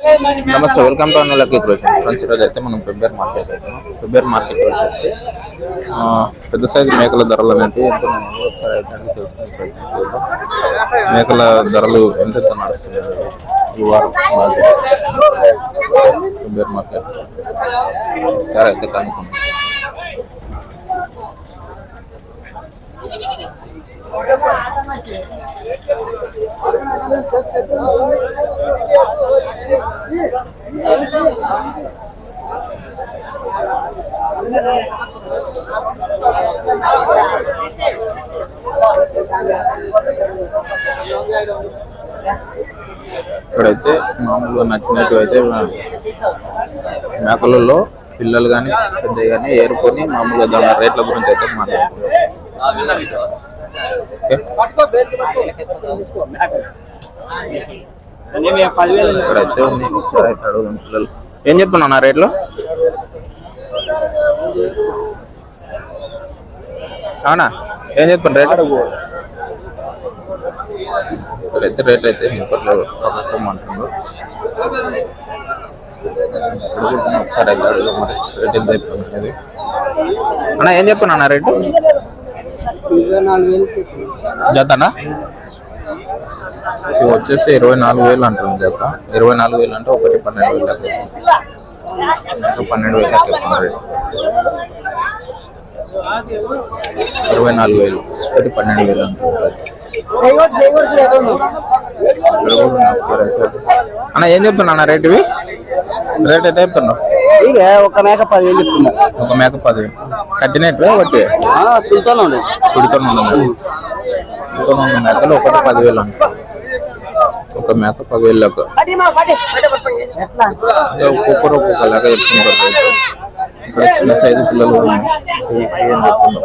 నమస్తే welcome to అన్నలకి క్రోషన్ ఫ్రెండ్స్ ఈరోజు అయితే మనం ఫిబ్రవరి మార్కెట్ అవుతున్నాం ఫిబ్రవరి మార్కెట్ వచ్చేసి ఆ, పెద్ద సైజు మేకల ధరలు అనేవి ఎంత ఉన్నాయో ఒకసారి అయితే అడిగి తెలుసుకునే ప్రయత్నం చేద్దాం మేకల ధరలు ఎంత ఎంత నడుస్తున్నాయి ఈ వారం మార్కెట్ ఫిబ్రవరి మార్కెట్ ధర అయితే కనుక్కున్నాం ఇక్కడైతే మామూలుగా నచ్చినట్టు అయితే మేకలలో పిల్లలు కానీ పెద్ద కానీ ఏరుకొని మామూలుగా దాని రేట్ల గురించి అయితే మాట్లాడుకుంటాం. ఓకే ఇక్కడైతే ఉంది ఒకసారి అయితే అడుగుదాం పిల్లలు ఏం చెప్తున్నా రేట్లు? అవునా? ఏం చెప్తాను రేట్ ఇక్కడైతే రేట్ అయితే ఇప్పట్లో తక్కువమంటున్నారు ఒకసారి అయితే అడుగుదాం మరి రేట్ ఎంత అయిపోయింది అన్న ఏం చెప్తున్నా రేటు? జతనా? సో వచ్చేసి ఇరవై నాలుగు వేలు అంటుంది జత. ఇరవై నాలుగు వేలు అంటే ఒకటి పన్నెండు వేలు లెక్క ఇంకా పన్నెండు వేలు చెప్తున్నారు రేటు. ఇరవై నాలుగు వేలు. ఒకటి పన్నెండు వేలు అంటుంది. అన్న ఏం చెప్తున్నా అన్న రేట్ ఇవి? రేట్ అయితే చెప్తున్నావు ಈಗ ఒక మేక పదివేలు చెప్తున్నా. ఒక మేక పదివేలు. కట్టినట్టు ఒకటి? సుల్తాన్ ఉండే సుడితో ఉండదు సుడితో ఉన్న మేకలు ఒకటి పదివేలు అంట ఒక మేక పదివేలు లెక్క అంటే ఒక్కొక్కరు ఒక్కొక్క లెక్క చెప్తుంటారు రేటు. ఇక్కడ చిన్న సైజు పిల్లలు ఉన్నాయి. ఏం చెప్తున్నావు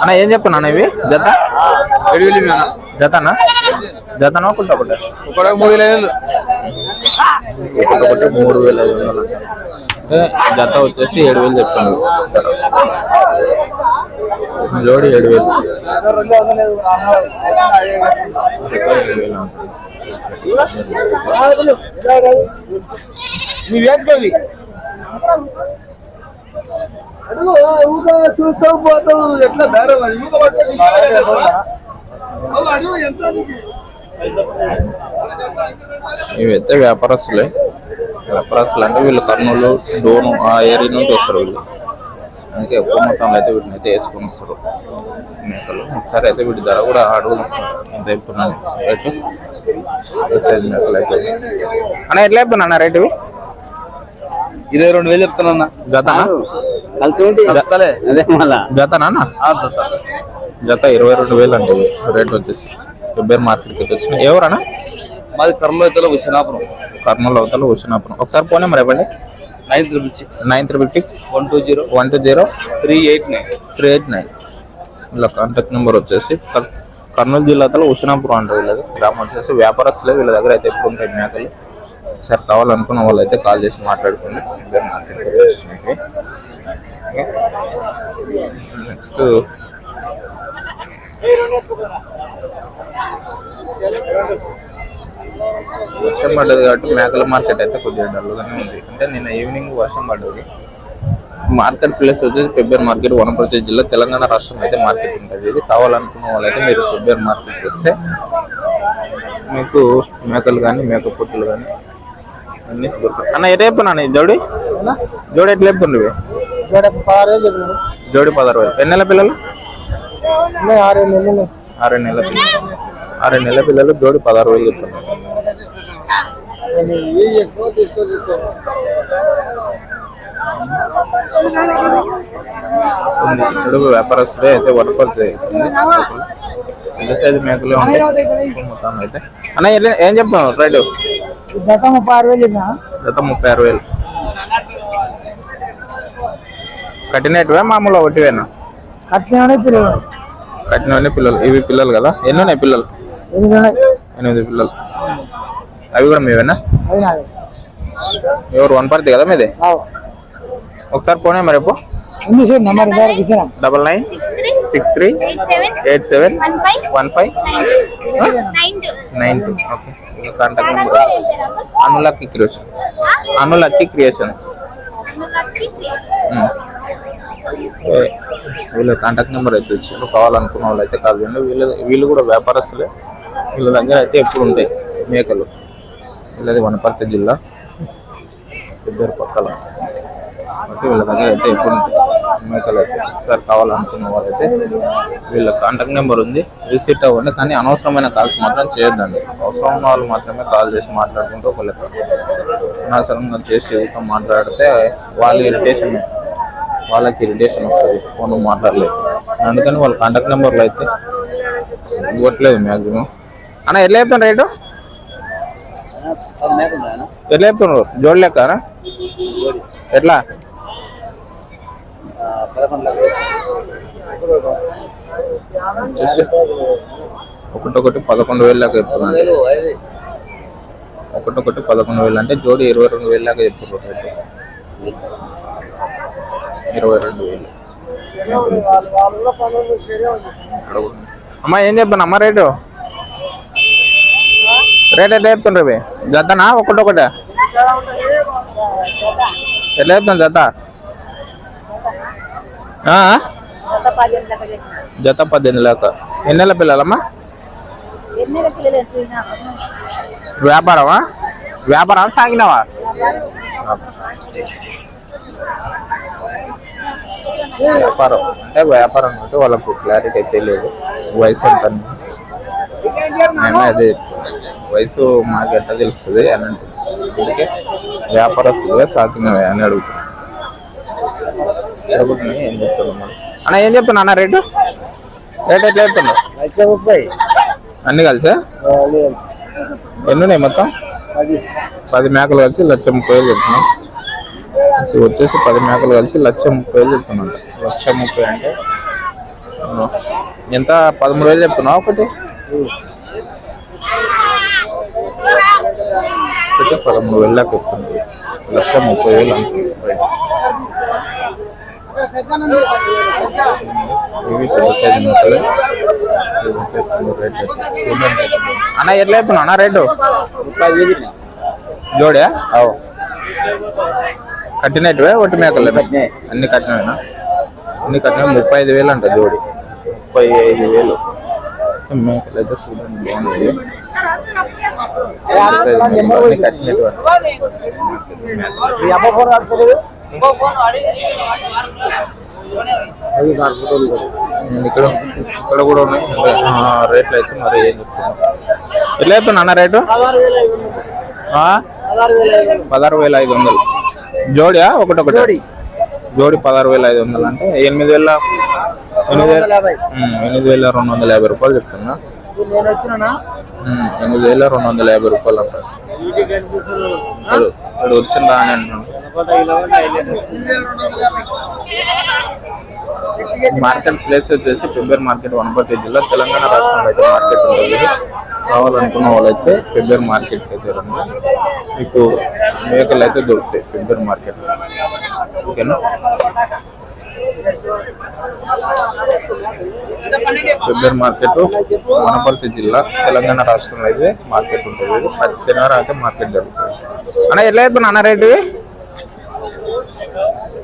అన్న ఏం చెప్పను అన్న ఇవి? జత? జతనా? జతనా ఒకటి ఒకటి? ఒక మూడు వేలు ఒకటి మూడు వేల ఐదు వందలు. జత వచ్చేసి ఏడు వేలు చెప్తాను జోడి ఏడు వేలు. జత ఏడు వేలు అంట. నీ వేసుకోవి చూస్తావు పోతావు. ఎట్లా బేరం ఇవైతే వ్యాపారస్తులే. వ్యాపారస్తులు అంటే వీళ్ళు కర్నూలు డోను ఆ ఏరియా నుంచి వస్తారు వీళ్ళు. అందుకే ఎక్కువ మొత్తంలో అయితే వీటిని అయితే వేసుకొని వస్తారు. మేకలు. ఒకసారి అయితే వీటి ధర కూడా అడుగుదాం. ఎంత చెప్తున్నాను రేటు? సైజ్ మేకలు అయితే. అన్న ఎట్లా చెప్తున్నా రేటు ఇరవై రెండు వేలు చెప్తున్నా జతనా? కలిసి ఉంటే వస్తలే అదే మళ్ళా? జతనా అన్న? జత ఇరవై రెండు వేలు ఇవి రేట్ వచ్చేసి. ఫిబ్రవరి మార్కెట్కి వచ్చినాయి ఎవరన్నా? మాది కర్నూలు అయితే విశాఖపురం కర్నూలు అవతల వచ్చినప్పుడు ఒకసారి పోనీ మరి ఇవ్వండి. Nine triple six. Nine triple six. One two zero. One two zero. Three eight nine. Three eight nine. ఇలా కాంటాక్ట్ నెంబర్ వచ్చేసి కర్- కర్నూలు జిల్లాలో ఉషనాపురం అంటారు వీళ్ళది. గ్రామం వచ్చేసి వ్యాపారస్తులే వీళ్ళ దగ్గర అయితే ఎప్పుడు ఉంటాయి మేకలు. సార్ కావాలనుకున్న వాళ్ళు అయితే కాల్ చేసి మాట్లాడుకోండి. ఇద్దరు మాట్లాడుకోవచ్చు నెక్స్ట్ వర్షం పడ్డది కాబట్టి మేకల మార్కెట్ అయితే కొద్దిగా డల్గానే ఉంది. అంటే నిన్న ఈవినింగ్ వర్షం పడ్డది. మార్కెట్ ప్లేస్ వచ్చేసి ఫిబ్రవరి మార్కెట్ వనపర్తి జిల్లా తెలంగాణ రాష్ట్రం అయితే మార్కెట్ ఉంటుంది. ఇది కావాలనుకున్న వాళ్ళైతే మీరు ఫిబ్రవరి మార్కెట్కి వస్తే మీకు మేకలు కానీ మేక పొట్టులు కానీ అన్ని దొరుకుతాయి. అన్న ఎటు చెప్తున్నా జోడి? జోడి ఎట్లా చెప్తుండ్రు? జోడి పదహారు వేలు. ఎన్ని నెలల పిల్లలు? ఆరు నెలలు. ఆరు నెలల పిల్లలు ఆరు నెలల పిల్లలు జోడి పదహారు వేలు చెప్తున్నారు. ఇప్పుడు వ్యాపారస్తులే అయితే అవుతుంది. పెద్ద సైజు మేకలే ఉంటాయి మొత్తం అయితే. అన్న ఏం చెప్తాం రైట్. గత ముప్పై ఆరు వేలు చెప్పినా? జత ముప్పై ఆరు వేలు. కట్టినట్టువే మామూలు ఒకటివేనా? కట్టినా పిల్లలు కట్టినవన్నీ పిల్లలు. ఇవి పిల్లలు కదా? ఎన్ని ఉన్నాయి పిల్లలు? ఎనిమిది పిల్లలు. అవి కూడా మీవేనా? ఎవరు వనపర్తి కదా మీది? ఒకసారి పోనీ మరి ఎప్పు ఉంది సార్ నెంబర్ ఇంతవరకు ఇచ్చిన? Double nine. Six three eight seven one five one nine two okay contact number Anulakki creations Anulakki creations వీళ్ళ కాంటాక్ట్ నెంబర్ అయితే ఇచ్చారు. కావాలనుకున్న వాళ్ళు అయితే కాల్ చేయండి. వీళ్ళ వీళ్ళు కూడా వ్యాపారస్తులే. వీళ్ళ దగ్గర అయితే ఎప్పుడు ఉంటాయి మేకలు? వీళ్ళది వనపర్తి జిల్లా. ఇద్దరు పక్కల. కాబట్టి వీళ్ళ దగ్గర అయితే ఎప్పుడు ఉంటాయి మేకలు అయితే. ఒకసారి కావాలనుకున్న వాళ్ళైతే వీళ్ళ కాంటాక్ట్ నెంబర్ ఉంది. రిసీట్ అవ్వండి. కానీ అనవసరమైన కాల్స్ మాత్రం చేయొద్దండి. అవసరం ఉన్న వాళ్ళు మాత్రమే కాల్ చేసి మాట్లాడుకుంటూ ఒక లెక్క. అనవసరంగా చేసి మాట్లాడితే వాళ్ళు ఇరిటేషన్ వాళ్ళకి ఇరిటేషన్ వస్తుంది. ఫోన్ మాట్లాడలేదు. అందుకని వాళ్ళ కాంటాక్ట్ నెంబర్లు అయితే ఇవ్వట్లేదు మ్యాక్సిమం అన్న ఎట్లా చెప్తాను రేటు? ఎట్లా చెప్తున్నారు? జోడలేకనా ఎట్లా? ఒకటొకటి పదకొండు వేలు దాకా చెప్తున్నాను ఒకటొకటి పదకొండు వేలు అంటే జోడి ఇరవై రెండు వేలు దాకా చెప్తున్నారు ఇరవై రెండు వేలు. అమ్మా ఏం చెప్తాను అమ్మ రేటు? రేట్ ఎట్లా చెప్తుండ్రు ఇవి జతనా? ఒకటొకటే ఎట్లా చెప్తాను జత? ఆ? జత పద్దెనిమిది లేక ఎన్ని నెలల పిల్లలమ్మా? వ్యాపారమా? వ్యాపారం సాగినావా? వ్యాపారం. అంటే వ్యాపారం అంటే వాళ్ళకు క్లారిటీ అయితే లేదు. వయసు ఎంత అదే వయసు మాకు ఎట్లా తెలుస్తుంది అని అందుకే వ్యాపారస్తులుగా సాకినవే అని అడుగుతున్నాను అడుగుతున్నాయి ఏం చెప్తున్నాను మనం అన్న ఏం చెప్తున్నా అన్న రేటు? రేట్ ఎట్లా చెప్తున్నావు? లక్ష ముప్పై. అన్ని కలిసా? ఎన్ని ఉన్నాయి మొత్తం? పది. మేకలు కలిసి లక్ష ముప్పై వేలు చెప్తున్నాం వచ్చేసి పది మేకలు కలిసి లక్ష ముప్పై వేలు చెప్తున్నాం లక్ష ముప్పై అంటే. ఎంత? పదమూడు వేలు చెప్తున్నావు ఒకటి? ఒకటి పదమూడు వేలు దాకా లక్ష ముప్పై వేలు అంటున్నాడు. ఇవి పెద్ద సైజు అన్న ఎట్లా చెప్తున్నావు? అన్న రేటు? జోడే అవు. కట్టినట్టువే ఒట్టి మేకలు అన్ని కట్టినవేనా? అన్ని కట్టిన ముప్పై ఐదు వేలు అంట జోడి. ముప్పై ఐదు వేలు. మేకలు అయితే చూడండి బాగుంది ఇక్కడ ఇక్కడ కూడా ఉన్నాయి. రేట్లు అయితే మరి ఏం చెప్తున్నా ఎట్లా చెప్తున్నా అన్న రేటు? పదహారు వేల ఐదు వందలు. జోడియా? ఒకటొకటి? జోడి. పదహారు వేల ఐదు వందలు అంటే ఎనిమిది వేల ఎనిమిది వేల ఎనిమిది వేల రెండు వందల యాభై రూపాయలు చెప్తున్నా. ఎనిమిది వేల రెండు వందల యాభై రూపాయలు అంటారు ఇక్కడ వచ్చిందా అని అంటున్నాను మార్కెట్ ప్లేస్ వచ్చేసి ఫిబ్రవరి మార్కెట్ వనపర్తి జిల్లా తెలంగాణ రాష్ట్రంలో అయితే మార్కెట్ ఉంటుంది. కావాలనుకున్న వాళ్ళైతే ఫిబ్రవరి మార్కెట్కి అయితే రండి. మీకు మేకలు అయితే దొరుకుతాయి ఫిబ్రవరి మార్కెట్ ఓకేనా ఫిబ్రవరి మార్కెట్ వనపర్తి జిల్లా తెలంగాణ రాష్ట్రంలో అయితే మార్కెట్ ఉంటుంది. ప్రతి శనివారం అయితే మార్కెట్ జరుగుతుంది. అన్న ఎట్లా అయితే అన్న రేటు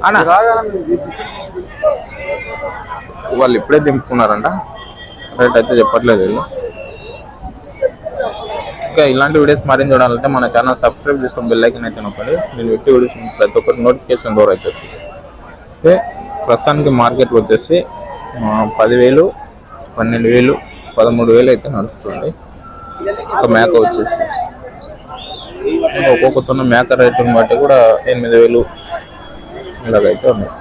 అన్న? వాళ్ళు ఇప్పుడే దింపుకున్నారంట రేట్ అయితే చెప్పట్లేదు వీళ్ళు. ఇంకా ఇలాంటి వీడియోస్ మరిన్ని చూడాలంటే మన ఛానల్ సబ్స్క్రైబ్ చేసుకుని బెల్ ఐకన్ అయితే నొక్కండి. నేను పెట్టి వీడియోస్ ప్రతి ఒక్కటి నోటిఫికేషన్ డోర్ అయితే వస్తుంది అయితే ప్రస్తుతానికి మార్కెట్ వచ్చేసి పదివేలు పన్నెండు వేలు పదమూడు వేలు అయితే నడుస్తుంది. ఒక మేక వచ్చేసి. ఒక్కొక్కతున్న మేక రేటుని బట్టి కూడా ఎనిమిది వేలు ఇలాగైతే ఉన్నాయి.